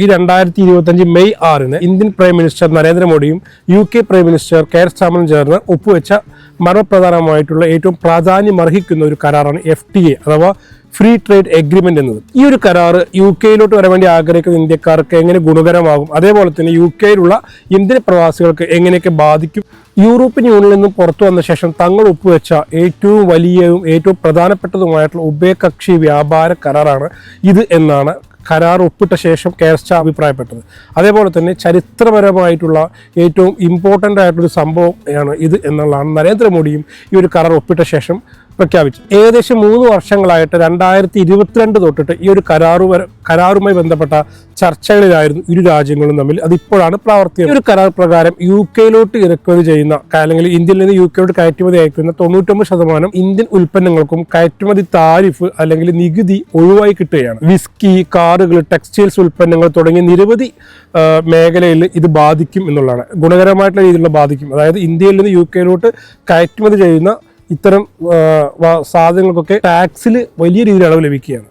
ഈ രണ്ടായിരത്തി ഇരുപത്തഞ്ച് മെയ് ആറിന് ഇന്ത്യൻ പ്രൈം മിനിസ്റ്റർ നരേന്ദ്രമോദിയും U K prime minister Keir സ്റ്റാമനും ചേർന്ന് ഒപ്പുവെച്ച മർമ്മപ്രധാനമായിട്ടുള്ള ഏറ്റവും പ്രാധാന്യം അർഹിക്കുന്ന ഒരു കരാറാണ് എഫ് ടി എ അഥവാ ഫ്രീ ട്രേഡ് എഗ്രിമെന്റ് എന്നത്. ഈ ഒരു കരാർ യു കെയിലോട്ട് വരാൻ വേണ്ടി ആഗ്രഹിക്കുന്ന ഇന്ത്യക്കാർക്ക് എങ്ങനെ ഗുണകരമാകും? അതേപോലെ തന്നെ യു കെയിലുള്ള ഇന്ത്യൻ പ്രവാസികൾക്ക് എങ്ങനെയൊക്കെ ബാധിക്കും? യൂറോപ്യൻ യൂണിയനിൽ നിന്നും പുറത്തു വന്ന ശേഷം തങ്ങൾ ഒപ്പുവെച്ച ഏറ്റവും വലിയതും ഏറ്റവും പ്രധാനപ്പെട്ടതുമായിട്ടുള്ള ഉഭയകക്ഷി വ്യാപാര കരാറാണ് ഇത് എന്നാണ് കരാർ ഒപ്പിട്ട ശേഷം കേർസ്റ്റ അഭിപ്രായപ്പെട്ടത്. അതേപോലെ തന്നെ ചരിത്രപരമായിട്ടുള്ള ഏറ്റവും ഇമ്പോർട്ടന്റ് ആയിട്ടൊരു ആണ് ഇത് എന്നുള്ളതാണ് നരേന്ദ്രമോദിയും ഈ ഒരു കരാർ ഒപ്പിട്ട ശേഷം പ്രഖ്യാപിച്ചു. ഏകദേശം മൂന്ന് വർഷങ്ങളായിട്ട് രണ്ടായിരത്തി ഇരുപത്തിരണ്ട് തൊട്ടിട്ട് ഈ ഒരു കരാറു കരാറുമായി ബന്ധപ്പെട്ട ചർച്ചകളിലായിരുന്നു ഇരു രാജ്യങ്ങളും തമ്മിൽ. അതിപ്പോഴാണ് പ്രാവർത്തികം. ഒരു കരാർ പ്രകാരം യു കെയിലോട്ട് ഇറക്കുമതി ചെയ്യുന്ന അല്ലെങ്കിൽ ഇന്ത്യയിൽ നിന്ന് യു കെയിലോട്ട് കയറ്റുമതി അയക്കുന്ന തൊണ്ണൂറ്റൊമ്പത് ശതമാനം ഇന്ത്യൻ ഉൽപ്പന്നങ്ങൾക്കും കയറ്റുമതി താരിഫ് അല്ലെങ്കിൽ നികുതി ഒഴിവായി കിട്ടുകയാണ്. വിസ്കി കാറുകൾ ടെക്സ്റ്റൈൽസ് ഉൽപ്പന്നങ്ങൾ തുടങ്ങിയ നിരവധി മേഖലയിൽ ഇത് ബാധിക്കും എന്നുള്ളതാണ്. ഗുണകരമായിട്ടുള്ള രീതിയിലുള്ള ബാധിക്കും. അതായത് ഇന്ത്യയിൽ നിന്ന് യു കെയിലോട്ട് കയറ്റുമതി ചെയ്യുന്ന ഇത്തരം സാധനങ്ങൾക്കൊക്കെ ടാക്സിൽ വലിയ രീതിയിൽ ഇളവ് ലഭിക്കുകയാണ്.